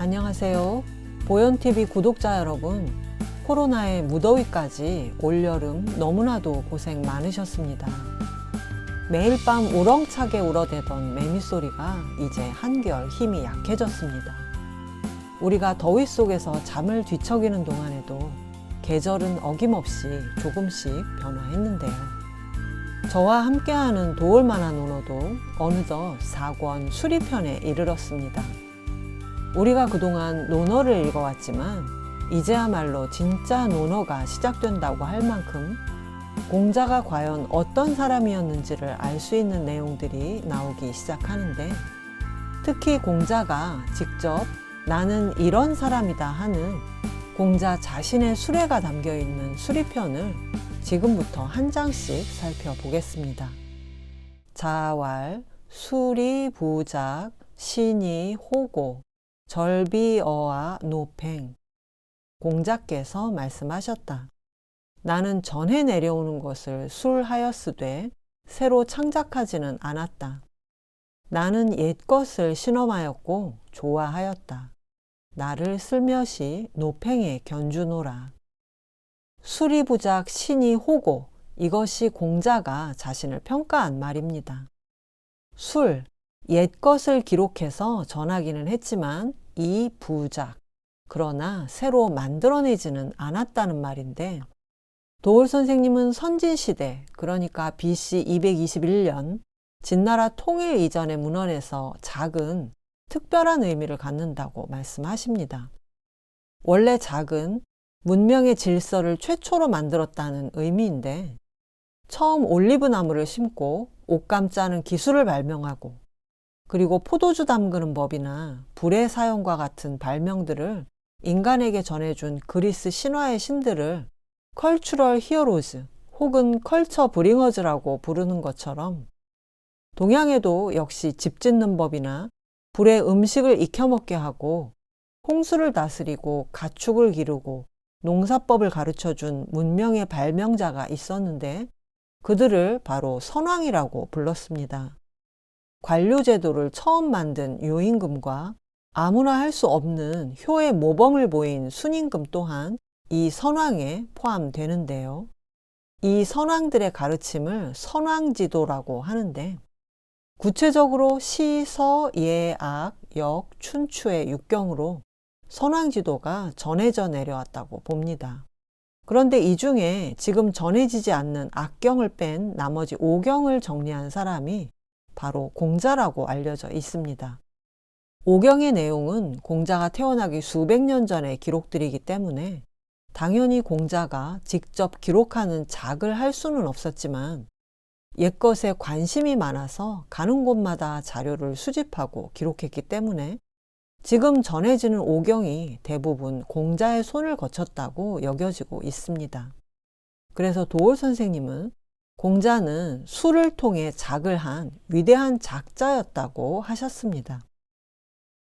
안녕하세요. 보현TV 구독자 여러분. 코로나의 무더위까지 올여름 너무나도 고생 많으셨습니다. 매일 밤 우렁차게 울어대던 매미 소리가 이제 한결 힘이 약해졌습니다. 우리가 더위 속에서 잠을 뒤척이는 동안에도 계절은 어김없이 조금씩 변화했는데요. 저와 함께하는 도울 만한 논어도 어느덧 4권 수리편에 이르렀습니다. 우리가 그동안 논어를 읽어왔지만 이제야말로 진짜 논어가 시작된다고 할 만큼 공자가 과연 어떤 사람이었는지를 알 수 있는 내용들이 나오기 시작하는데 특히 공자가 직접 나는 이런 사람이다 하는 공자 자신의 수레가 담겨 있는 수리편을 지금부터 한 장씩 살펴보겠습니다. 자왈, 수리, 부작, 신이, 호고, 절비어와 노팽. 공자께서 말씀하셨다. 나는 전해 내려오는 것을 술하였으되 새로 창작하지는 않았다. 나는 옛 것을 신험하였고 좋아하였다. 나를 슬며시 노팽에 견주노라. 수리부작 신이 호고 이것이 공자가 자신을 평가한 말입니다. 술, 옛 것을 기록해서 전하기는 했지만 이 부작, 그러나 새로 만들어내지는 않았다는 말인데 도울 선생님은 선진시대, 그러니까 BC 221년 진나라 통일 이전의 문헌에서 작은 특별한 의미를 갖는다고 말씀하십니다. 원래 작은 문명의 질서를 최초로 만들었다는 의미인데 처음 올리브 나무를 심고 옷감 짜는 기술을 발명하고 그리고 포도주 담그는 법이나 불의 사용과 같은 발명들을 인간에게 전해준 그리스 신화의 신들을 컬추럴 히어로즈 혹은 컬처 브링어즈라고 부르는 것처럼 동양에도 역시 집 짓는 법이나 불에 음식을 익혀 먹게 하고 홍수를 다스리고 가축을 기르고 농사법을 가르쳐 준 문명의 발명자가 있었는데 그들을 바로 선왕이라고 불렀습니다. 관료제도를 처음 만든 요임금과 아무나 할 수 없는 효의 모범을 보인 순임금 또한 이 선왕에 포함되는데요. 이 선왕들의 가르침을 선왕지도라고 하는데 구체적으로 시, 서, 예, 악, 역, 춘추의 육경으로 선왕지도가 전해져 내려왔다고 봅니다. 그런데 이 중에 지금 전해지지 않는 악경을 뺀 나머지 오경을 정리한 사람이 바로 공자라고 알려져 있습니다. 오경의 내용은 공자가 태어나기 수백 년 전의 기록들이기 때문에 당연히 공자가 직접 기록하는 작을 할 수는 없었지만 옛것에 관심이 많아서 가는 곳마다 자료를 수집하고 기록했기 때문에 지금 전해지는 오경이 대부분 공자의 손을 거쳤다고 여겨지고 있습니다. 그래서 도올 선생님은 공자는 수를 통해 작을 한 위대한 작자였다고 하셨습니다.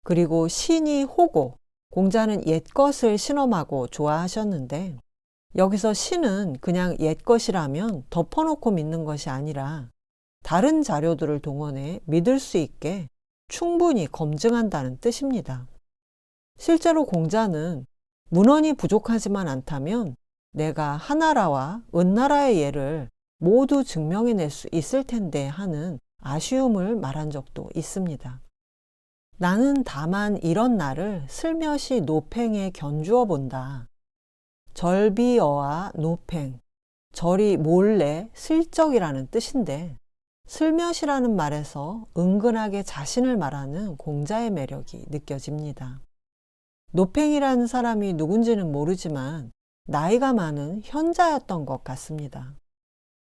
그리고 신이 호고, 공자는 옛것을 신험하고 좋아하셨는데 여기서 신은 그냥 옛것이라면 덮어놓고 믿는 것이 아니라 다른 자료들을 동원해 믿을 수 있게 충분히 검증한다는 뜻입니다. 실제로 공자는 문헌이 부족하지만 않다면 내가 하나라와 은나라의 예를 모두 증명해낼 수 있을 텐데 하는 아쉬움을 말한 적도 있습니다. 나는 다만 이런 나를 슬며시 노팽에 견주어 본다. 절비어와 노팽, 절이 몰래 슬쩍이라는 뜻인데 슬며시라는 말에서 은근하게 자신을 말하는 공자의 매력이 느껴집니다. 노팽이라는 사람이 누군지는 모르지만 나이가 많은 현자였던 것 같습니다.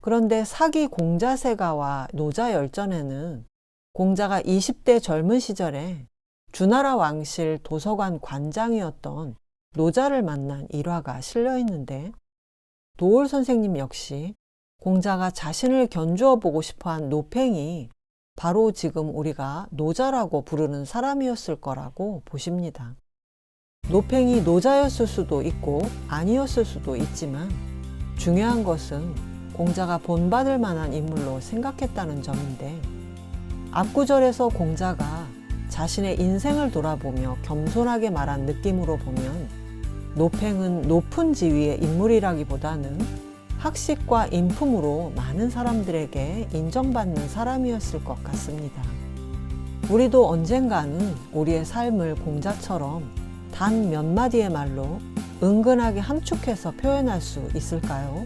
그런데 사기 공자세가와 노자열전에는 공자가 20대 젊은 시절에 주나라 왕실 도서관 관장이었던 노자를 만난 일화가 실려 있는데 도올 선생님 역시 공자가 자신을 견주어 보고 싶어 한 노팽이 바로 지금 우리가 노자라고 부르는 사람이었을 거라고 보십니다. 노팽이 노자였을 수도 있고 아니었을 수도 있지만 중요한 것은 공자가 본받을 만한 인물로 생각했다는 점인데 앞구절에서 공자가 자신의 인생을 돌아보며 겸손하게 말한 느낌으로 보면 노팽은 높은 지위의 인물이라기보다는 학식과 인품으로 많은 사람들에게 인정받는 사람이었을 것 같습니다. 우리도 언젠가는 우리의 삶을 공자처럼 단 몇 마디의 말로 은근하게 함축해서 표현할 수 있을까요?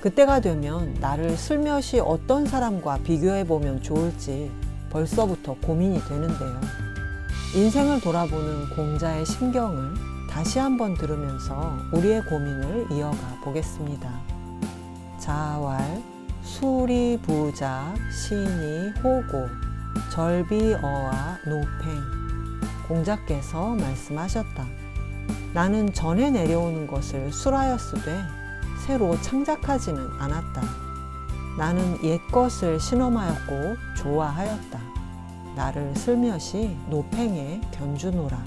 그때가 되면 나를 슬며시 어떤 사람과 비교해 보면 좋을지 벌써부터 고민이 되는데요. 인생을 돌아보는 공자의 심경을 다시 한번 들으면서 우리의 고민을 이어가 보겠습니다. 자왈, 수리 부자, 신이 호고, 절비어와 노팽. 공자께서 말씀하셨다. 나는 전에 내려오는 것을 술하였으되 새로 창작하지는 않았다. 나는 옛 것을 신험하였고 좋아하였다. 나를 슬며시 노팽에 견주노라.